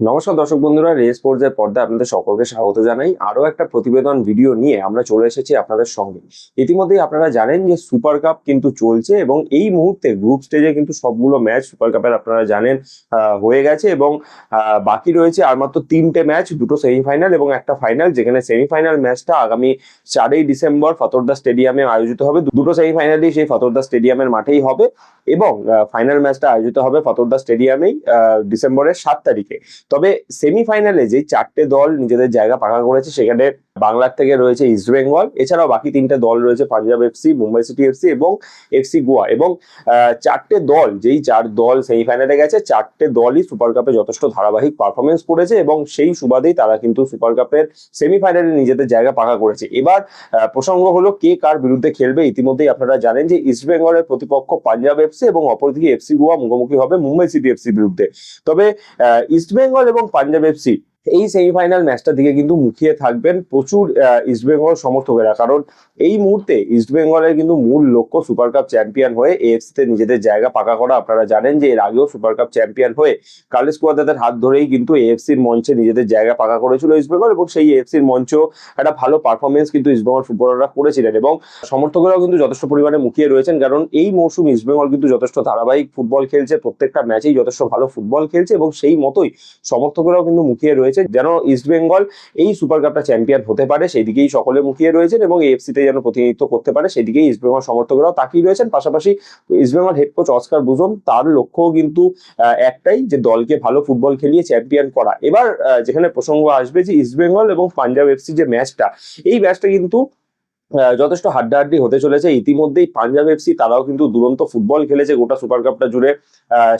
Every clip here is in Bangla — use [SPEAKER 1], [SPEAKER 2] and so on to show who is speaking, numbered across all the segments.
[SPEAKER 1] নমস্কার দর্শক বন্ধুরা রেস এর পর্দায় আপনাদের সকলকে স্বাগত জানাই। আরও একটা প্রতিবেদন ভিডিও নিয়ে আমরা চলে এসেছি আপনাদের সঙ্গে। ইতিমধ্যেই আপনারা জানেন যে সুপার কাপ কিন্তু চলছে এবং এই মুহূর্তে গ্রুপ স্টেজে কিন্তু সবগুলো ম্যাচ সুপার কাপের আপনারা জানেন হয়ে গেছে এবং বাকি রয়েছে আর মাত্র তিনটে ম্যাচ দুটো সেমিফাইনাল এবং একটা ফাইনাল যেখানে সেমিফাইনাল ম্যাচটা আগামী চারই ডিসেম্বর ফতর্দা স্টেডিয়ামে আয়োজিত হবে। দুটো সেমিফাইনালই সেই ফতর্দা স্টেডিয়ামের মাঠেই হবে এবং ফাইনাল ম্যাচটা আয়োজিত হবে ফতর্দা স্টেডিয়ামেই ডিসেম্বরের সাত তারিখে। তবে সেমিফাইনালে যে চারটে দল নিজেদের জায়গা পাকা করেছে সেখানে বাংলার থেকে রয়েছে ইস্ট বেঙ্গল এছাড়াও বাকি তিনটে দল রয়েছে Punjab FC Mumbai city FC এবং এফসি গোয়া এবং চারটে দল, যেই চার দল সেমিফাইনালে গেছে, চারটে দলই সুপার কাপে যথেষ্ট ধারাবাহিক পারফরমেন্স করেছে এবং সেই সুবাদেই তারা কিন্তু সুপার কাপের সেমিফাইনালে নিজেদের জায়গা পাকা করেছে। এবার প্রসঙ্গ হলো কে কার বিরুদ্ধে খেলবে। ইতিমধ্যেই আপনারা জানেন যে ইস্ট বেঙ্গলের প্রতিপক্ষ পাঞ্জাব এফসি এবং অপরদিকে এফসি গোয়া মুখোমুখি হবে মুম্বাই সিটি এফসির বিরুদ্ধে। তবে ইস্ট বেঙ্গল এবং পাঞ্জাব এফসি এই সেমিফাইনাল ম্যাচটার দিকে কিন্তু মুখিয়ে থাকবেন প্রচুর ইস্টবেঙ্গল সমর্থকেরা। কারণ এই মুহূর্তে ইস্টবেঙ্গলের কিন্তু মূল লক্ষ্য সুপার কাপ চ্যাম্পিয়ন হয়ে এএফসি তে নিজেদের জায়গা পাকা করা। আপনারা জানেন যে এর আগেও সুপার কাপ চ্যাম্পিয়ন হয়ে কার্লেস কুয়াদাদের হাত ধরেই কিন্তু এএফসির মঞ্চে নিজেদের জায়গা পাকা করেছিল ইস্টবেঙ্গল এবং সেই এএফসির মঞ্চ একটা ভালো পারফরমেন্স কিন্তু ইস্টবেঙ্গল ফুটবলাররা করেছিলেন এবং সমর্থকরাও কিন্তু যথেষ্ট পরিমাণে মুখিয়ে রয়েছেন। কারণ এই মৌসুম ইস্টবেঙ্গল কিন্তু যথেষ্ট ধারাবাহিক ফুটবল খেলছে। প্রত্যেকটা ম্যাচেই যথেষ্ট ভালো ফুটবল খেলছে এবং সেই মতোই সমর্থকেরাও কিন্তু মুখিয়ে রয়েছে যেন ইস্টবেঙ্গল এই সুপার কাপটা চ্যাম্পিয়ন হতে পারে সেই দিকেই সকলে মুখিয়ে রয়েছেন এবং এফসিতে যেন প্রতিনিধিত্ব করতে পারে সেদিকেই ইস্ট বেঙ্গল সমর্থকরাও তাকিয়ে রয়েছেন। পাশাপাশি East Bengal head coach Oscar Bruzon তার লক্ষ্য কিন্তু একটাই যে দলকে ভালো ফুটবল খেলিয়ে চ্যাম্পিয়ন করা। এবার যেখানে প্রসঙ্গ আসবে যে ইস্টবেঙ্গল এবং পাঞ্জাব এফসি যে ম্যাচটা এই ম্যাচটা কিন্তু যথেষ্ট হাড্ডাহাড্ডি হতে চলেছে। ইতিমধ্যেই পাঞ্জাব এফসি, তারাও কিন্তু দুরন্ত ফুটবল খেলেছে গোটা সুপার কাপটা জুড়ে।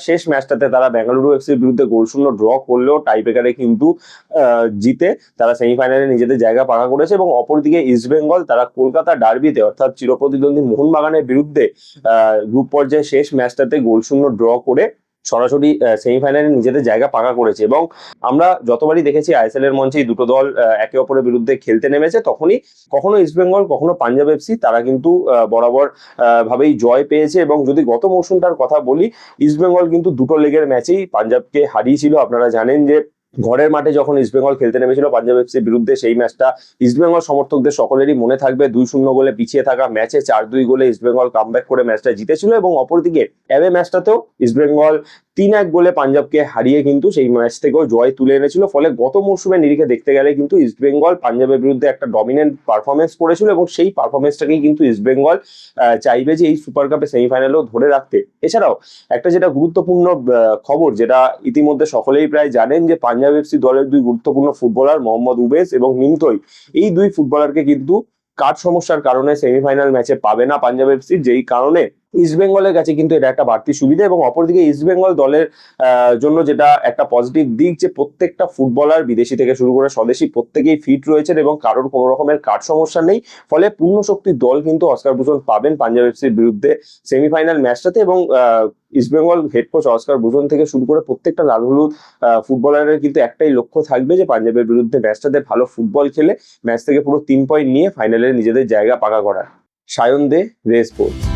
[SPEAKER 1] শেষ ম্যাচটাতে তারা বেঙ্গালুরু এফসির বিরুদ্ধে গোলশূন্য ড্র করলেও টাইব্রেকারে কিন্তু জিতে তারা সেমিফাইনালে নিজেদের জায়গা পাকা করেছে এবং অপরদিকে ইস্ট বেঙ্গল, তারা কলকাতা ডার্বিতে অর্থাৎ চিরপ্রতিদ্বন্দ্বী মোহনবাগানের বিরুদ্ধে গ্রুপ পর্যায়ে শেষ ম্যাচটাতে গোলশূন্য ড্র করে সরাসরি সেমিফাইনালে নিজেদের জায়গা পাকা করেছে এবং আমরা যতবারই দেখেছি আইএসএল এর মঞ্চে দুটো দল একে অপরের বিরুদ্ধে খেলতে নেমেছে, তখনই কখনো ইস্টবেঙ্গল কখনো পাঞ্জাব এফসি তারা কিন্তু বরাবর ভাবেই জয় পেয়েছে এবং যদি গত মৌসুমটার কথা বলি ইস্টবেঙ্গল কিন্তু দুটো লেগের ম্যাচেই পাঞ্জাবকে হারিয়েছিল। আপনারা জানেন যে ঘরের মাঠে যখন ইস্টবেঙ্গল খেলতে নেমেছিল পাঞ্জাব এফসির বিরুদ্ধে, সেই ম্যাচটা ইস্টবেঙ্গল সমর্থকদের সকলেরই মনে থাকবে। দুই শূন্য গোলে পিছিয়ে থাকা ম্যাচে চার দুই গোলে ইস্টবেঙ্গল কামব্যাক করে ম্যাচটা জিতেছিল এবং অপরদিকে এভে ম্যাচটাতেও ইস্ট বেঙ্গল তিন এক গোলে পাঞ্জাবকে হারিয়ে কিন্তু সেই ম্যাচ থেকেও জয় তুলে এনেছিল। ফলে গত মৌসুমে নিরিখে দেখতে গেলে কিন্তু ইস্ট বেঙ্গল পাঞ্জাবের বিরুদ্ধে একটা ডমিনেন্ট পারফরমেন্স করেছিল এবং সেই পারফরমেন্সটাকেই কিন্তু ইস্ট বেঙ্গল চাইবে যে এই সুপার কাপে সেমিফাইনালেও ধরে রাখতে। এছাড়াও একটা যেটা গুরুত্বপূর্ণ খবর যেটা ইতিমধ্যে সকলেই প্রায় জানেন যে পাঞ্জাব এফসি দলের দুই গুরুত্বপূর্ণ ফুটবলার মোহাম্মদ উবেস এবং নিমতই, এই দুই ফুটবলারকে কিন্তু কাঠ সমস্যার কারণে সেমিফাইনাল ম্যাচে পাবে না পাঞ্জাব এফসি যেই কারণে ইস্ট বেঙ্গলের কাছে কিন্তু এটা একটা বাড়তি সুবিধা এবং অপরদিকে ইস্ট বেঙ্গল দলের জন্য যেটা একটা পজিটিভ দিক যে প্রত্যেকটা ফুটবলার বিদেশি থেকে শুরু করে স্বদেশি প্রত্যেকেই ফিট রয়েছেন এবং কারোর কোনো রকমের কাঠ সমস্যা নেই। ফলে পূর্ণ শক্তির দল কিন্তু অস্কার ভূষণ পাবেন পাঞ্জাব এফসির বিরুদ্ধে সেমিফাইনাল ম্যাচটাতে এবং East Bengal head coach Oscar Bruzon থেকে শুরু করে প্রত্যেকটা লাল হলুদ ফুটবলারের কিন্তু একটাই লক্ষ্য থাকবে যে পাঞ্জাবের বিরুদ্ধে ম্যাচটাতে ভালো ফুটবল খেলে ম্যাচ থেকে পুরো তিন পয়েন্ট নিয়ে ফাইনালে নিজেদের জায়গা পাকা করা সায়ন দে, রেস স্পোর্টস